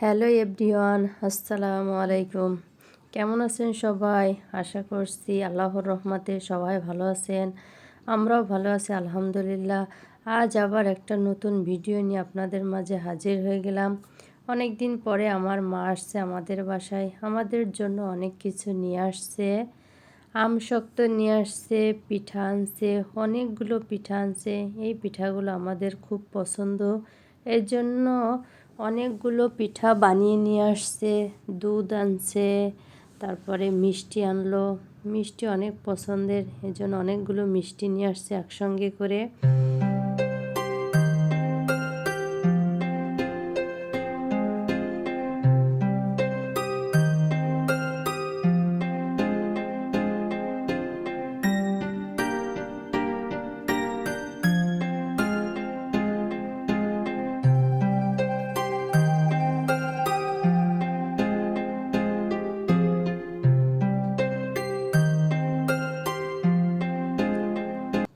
Hello everyone, আসসালামু আলাইকুম। কেমন আছেন সবাই? আশা করছি আল্লাহর রহমতে সবাই ভালো আছেন। আমরাও ভালো আছি, আলহামদুলিল্লাহ। আজ আবার একটা নতুন ভিডিও নিয়ে আপনাদের মাঝে হাজির হয়ে গেলাম। অনেক দিন পরে আমার মা আসছে আমাদের বাসায়, আমাদের জন্য অনেক কিছু নিয়ে আসছে। আম শক্ত নিয়ে আসছে, পিঠা আনছে, অনেকগুলো পিঠা আনছে। এই পিঠাগুলো আমাদের খুব পছন্দ। এর জন্য অনেকগুলো পিঠা বানিয়ে নিয়ে আসছে, দুধ আনছে, তারপরে মিষ্টি আনলো। মিষ্টি অনেক পছন্দের, এজন্য অনেকগুলো মিষ্টি নিয়ে আসছে একসঙ্গে করে।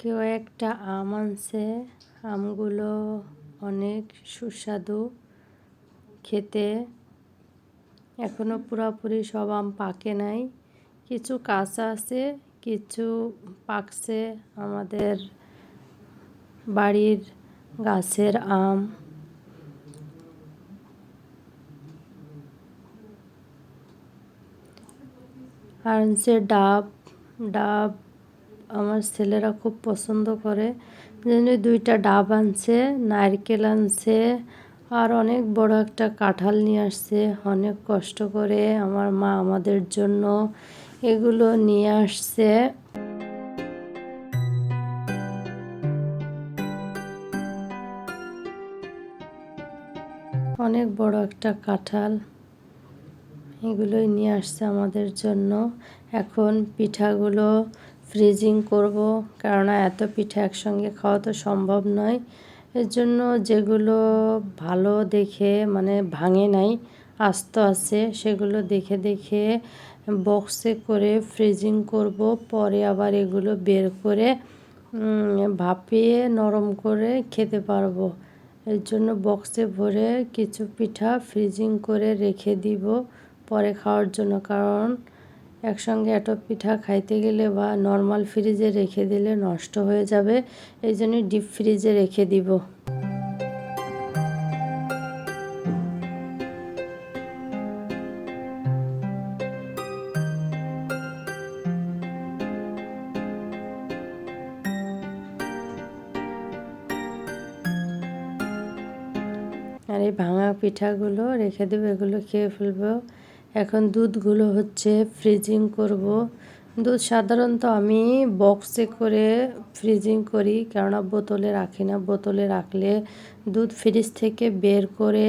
কেউ একটা আম আনছে। আমগুলো অনেক সুস্বাদু খেতে। এখনও পুরোপুরি সব আম পাকে নাই। কিছু কাঁচা আছে, কিছু পাকছে আমাদের বাড়ির গাছের আম। আর ডাব ডাব আমার ছেলেরা খুব পছন্দ করে। দুইটা ডাব আনছে, নারকেল আনছে, আর অনেক বড় একটা কাঁঠাল নিয়ে আসছে। অনেক কষ্ট করে আমার মা আমাদের জন্য এগুলো নিয়ে আসছে। অনেক বড় একটা কাঁঠাল এগুলোই নিয়ে আসছে আমাদের জন্য। এখন পিঠাগুলো ফ্রিজিং করব, কেননা এত পিঠা একসঙ্গে খাওয়া তো সম্ভব নয়। এর জন্য যেগুলো ভালো দেখে মানে ভাঙে নাই, আস্ত আছে, সেগুলো দেখে দেখে বক্সে করে ফ্রিজিং করব, পরে আবার এগুলো বের করে ভাপিয়ে নরম করে খেতে পারব। এর জন্য বক্সে ভরে কিছু পিঠা ফ্রিজিং করে রেখে দিব, পরে খাওয়ার জন্য, কারণ একসঙ্গে এত পিঠা খাইতে গেলে বা নর্মাল ফ্রিজে রেখে দিলে নষ্ট হয়ে যাবে, এই জন্য ডিপ ফ্রিজে রেখে দিব। আর এই ভাঙা পিঠাগুলো রেখে দেবো, এগুলো খেয়ে ফেলব। এখন দুধগুলো হচ্ছে ফ্রিজিং করব। দুধ সাধারণত আমি বক্সে করে ফ্রিজিং করি, কেননা বোতলে রাখি না। বোতলে রাখলে দুধ ফ্রিজ থেকে বের করে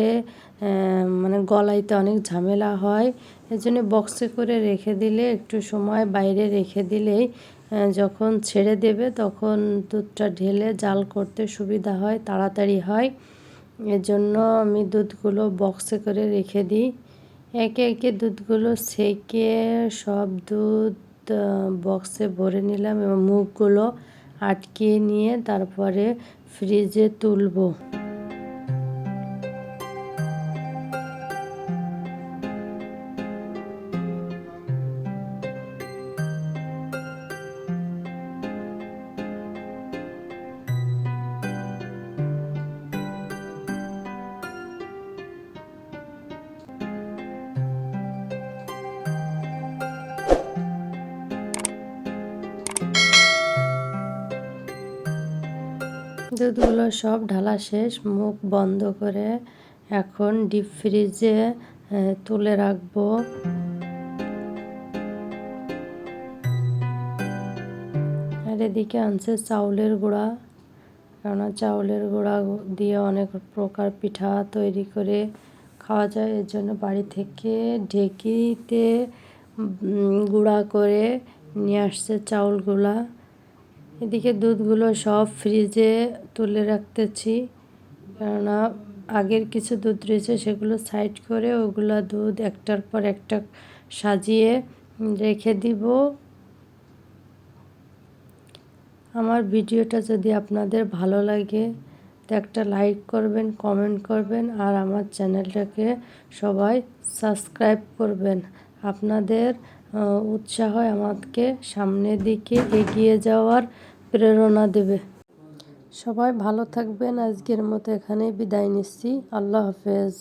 মানে গলাইতে অনেক ঝামেলা হয়। এর জন্য বক্সে করে রেখে দিলে, একটু সময় বাইরে রেখে দিলেই যখন ছেড়ে দেবে তখন দুধটা ঢেলে জাল করতে সুবিধা হয়, তাড়াতাড়ি হয়। এজন্য আমি দুধগুলো বক্সে করে রেখে দিই। একে একে দুধগুলো ছেঁকে সব দুধ বক্সে ভরে নিলাম এবং মুখগুলো আটকে নিয়ে তারপরে ফ্রিজে তুলবো। দুধগুলো সব ঢালা শেষ, মুখ বন্ধ করে এখন ডিপ ফ্রিজে তুলে রাখব। আর এদিকে আনছে চাউলের গুঁড়া, কেননা চাউলের গুঁড়া দিয়ে অনেক প্রকার পিঠা তৈরি করে খাওয়া যায়। এর জন্য বাড়ি থেকে ঢেকিতে গুঁড়া করে নিয়ে আসছে চাউলগুলা। এদিকে দুধগুলো সব ফ্রিজে তুলে রাখতেছি। কেননা আগের কিছু দুধ রয়েছে সেগুলো সাইড করে ওগুলো দুধ একটার পর একটা সাজিয়ে রেখে দিব। আমার ভিডিওটা যদি আপনাদের ভালো লাগে, তো একটা লাইক করবেন, কমেন্ট করবেন, আর আমার চ্যানেলটাকে সবাই সাবস্ক্রাইব করবেন। আপনাদের উৎসাহ আমাকে সামনের দিকে এগিয়ে যাওয়ার প্রেরণা দেবে। সবাই ভালো থাকবেন। আজকের মতো এখানে বিদায় নিচ্ছি। আল্লাহ হাফেজ।